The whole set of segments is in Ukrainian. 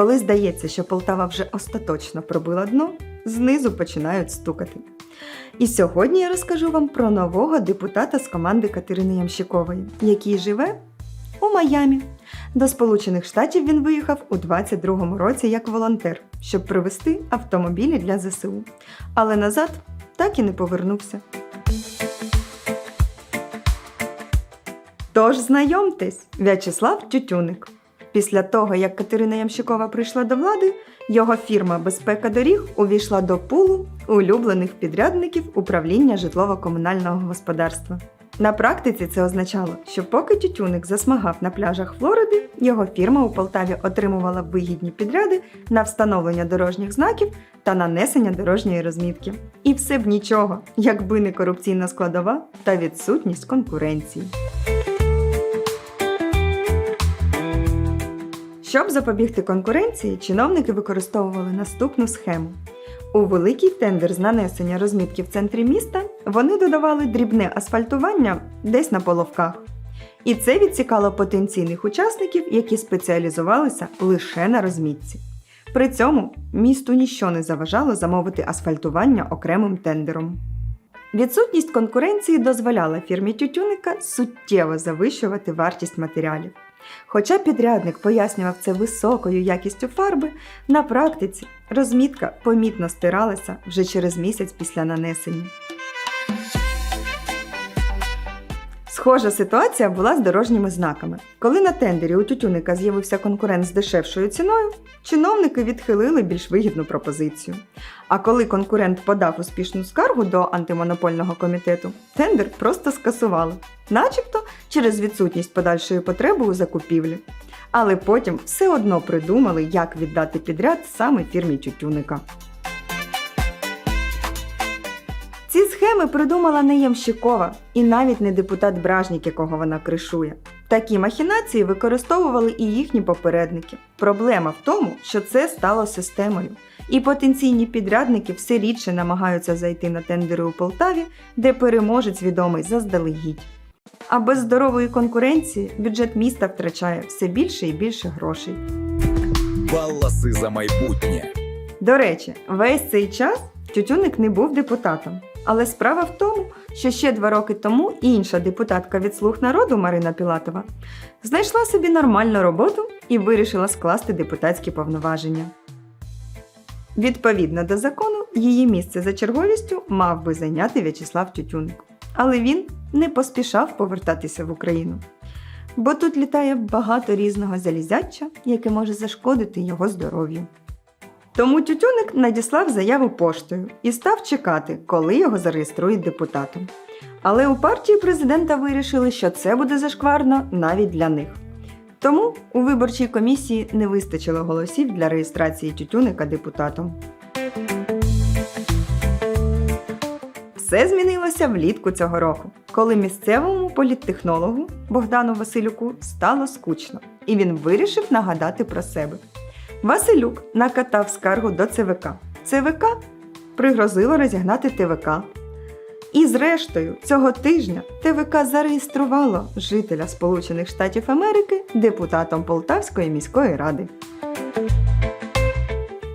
Коли здається, що Полтава вже остаточно пробила дно, знизу починають стукати. І сьогодні я розкажу вам про нового депутата з команди Катерини Ямщикової, який живе у Майамі. До Сполучених Штатів він виїхав у 22-му році як волонтер, щоб привезти автомобілі для ЗСУ. Але назад так і не повернувся. Тож знайомтесь, В'ячеслав Тютюник. Після того, як Катерина Ямщикова прийшла до влади, його фірма Безпека доріг увійшла до пулу улюблених підрядників управління житлово-комунального господарства. На практиці це означало, що поки Тютюник засмагав на пляжах Флориди, його фірма у Полтаві отримувала вигідні підряди на встановлення дорожніх знаків та нанесення дорожньої розмітки. І все б нічого, якби не корупційна складова та відсутність конкуренції. Щоб запобігти конкуренції, чиновники використовували наступну схему. У великий тендер з нанесення розмітки в центрі міста вони додавали дрібне асфальтування десь на половках. І це відсікало потенційних учасників, які спеціалізувалися лише на розмітці. При цьому місту ніщо не заважало замовити асфальтування окремим тендером. Відсутність конкуренції дозволяла фірмі Тютюника суттєво завищувати вартість матеріалів. Хоча підрядник пояснював це високою якістю фарби, на практиці розмітка помітно стиралася вже через місяць після нанесення. Схожа ситуація була з дорожніми знаками. Коли на тендері у тютюника з'явився конкурент з дешевшою ціною, чиновники відхилили більш вигідну пропозицію. А коли конкурент подав успішну скаргу до антимонопольного комітету, тендер просто скасували, начебто через відсутність подальшої потреби у закупівлі. Але потім все одно придумали, як віддати підряд саме фірмі Тютюника. Ці схеми придумала не Ямщикова і навіть не депутат Бражнік, якого вона кришує. Такі махінації використовували і їхні попередники. Проблема в тому, що це стало системою, і потенційні підрядники все рідше намагаються зайти на тендери у Полтаві, де переможець відомий заздалегідь. А без здорової конкуренції бюджет міста втрачає все більше і більше грошей. Баласи за майбутнє. До речі, весь цей час Тютюник не був депутатом. Але справа в тому, що ще два роки тому інша депутатка від слуг народу Марина Пілатова знайшла собі нормальну роботу і вирішила скласти депутатські повноваження. Відповідно до закону, її місце за черговістю мав би зайняти В'ячеслав Тютюник. Але він не поспішав повертатися в Україну. Бо тут літає багато різного залізяча, яке може зашкодити його здоров'ю. Тому Тютюник надіслав заяву поштою і став чекати, коли його зареєструють депутатом. Але у партії президента вирішили, що це буде зашкварно навіть для них. Тому у виборчій комісії не вистачило голосів для реєстрації Тютюника депутатом. Все змінилося влітку цього року, коли місцевому політтехнологу Богдану Василюку стало скучно, і він вирішив нагадати про себе. Василюк накатав скаргу до ЦВК. ЦВК пригрозило розігнати ТВК. І зрештою, цього тижня ТВК зареєструвало жителя Сполучених Штатів Америки депутатом Полтавської міської ради.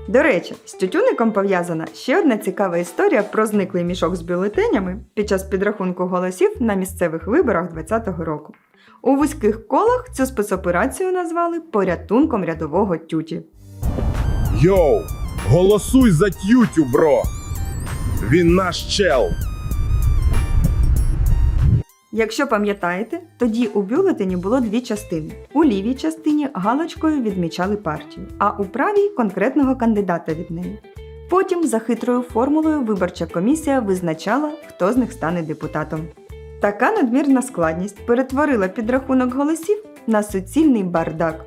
До речі, з Тютюником пов'язана ще одна цікава історія про зниклий мішок з бюлетенями під час підрахунку голосів на місцевих виборах 2020 року. У вузьких колах цю спецоперацію назвали порятунком рядового тюті. Йоу, голосуй за тютю, бро. Він наш чел. Якщо пам'ятаєте, тоді у бюлетені було дві частини. У лівій частині галочкою відмічали партію, а у правій конкретного кандидата від неї. Потім за хитрою формулою виборча комісія визначала, хто з них стане депутатом. Така надмірна складність перетворила підрахунок голосів на суцільний бардак.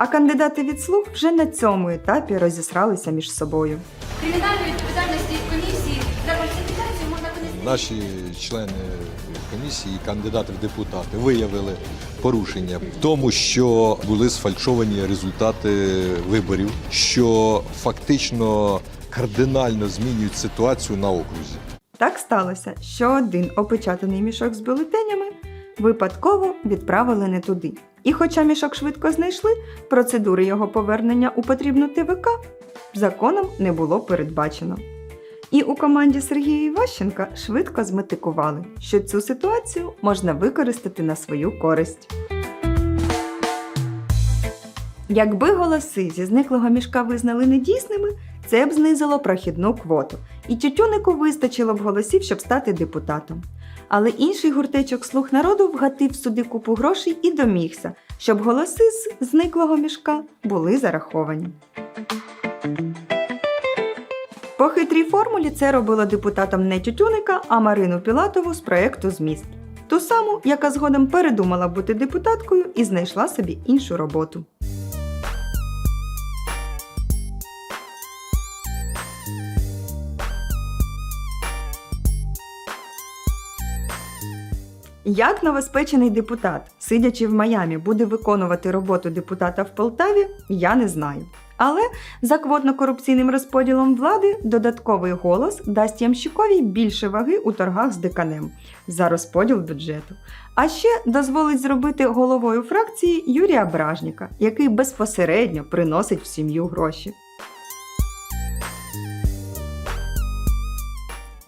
А кандидати від слуг вже на цьому етапі розісралися між собою. кримінальної відповідальності комісії за фальсифікацію можна винести. Наші члени комісії, кандидати в депутати, виявили порушення в тому, що були сфальшовані результати виборів, що фактично кардинально змінюють ситуацію на окрузі. Так сталося, що один опечатаний мішок з бюлетенями випадково відправили не туди. І хоча мішок швидко знайшли, процедури його повернення у потрібну ТВК законом не було передбачено. І у команді Сергія Іващенка швидко зметикували, що цю ситуацію можна використати на свою користь. Якби голоси зі зниклого мішка визнали недійсними, це б знизило прохідну квоту, і тютюнику вистачило б голосів, щоб стати депутатом. Але інший гуртечок слуг народу вгатив суди купу грошей і домігся, щоб голоси з зниклого мішка були зараховані. По хитрій формулі це робило депутатом не Тютюника, а Марину Пілатову з проєкту Зміст. Ту саму, яка згодом передумала бути депутаткою і знайшла собі іншу роботу. Як новоспечений депутат, сидячи в Майамі, буде виконувати роботу депутата в Полтаві, я не знаю. Але за квотно-корупційним розподілом влади додатковий голос дасть Ямщиковій більше ваги у торгах з деканем за розподіл бюджету. А ще дозволить зробити головою фракції Юрія Бражніка, який безпосередньо приносить в сім'ю гроші.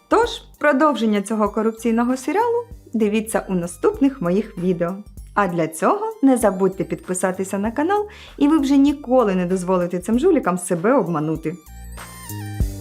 Тож, продовження цього корупційного серіалу дивіться у наступних моїх відео. А для цього не забудьте підписатися на канал, і ви вже ніколи не дозволите цим жулікам себе обманути.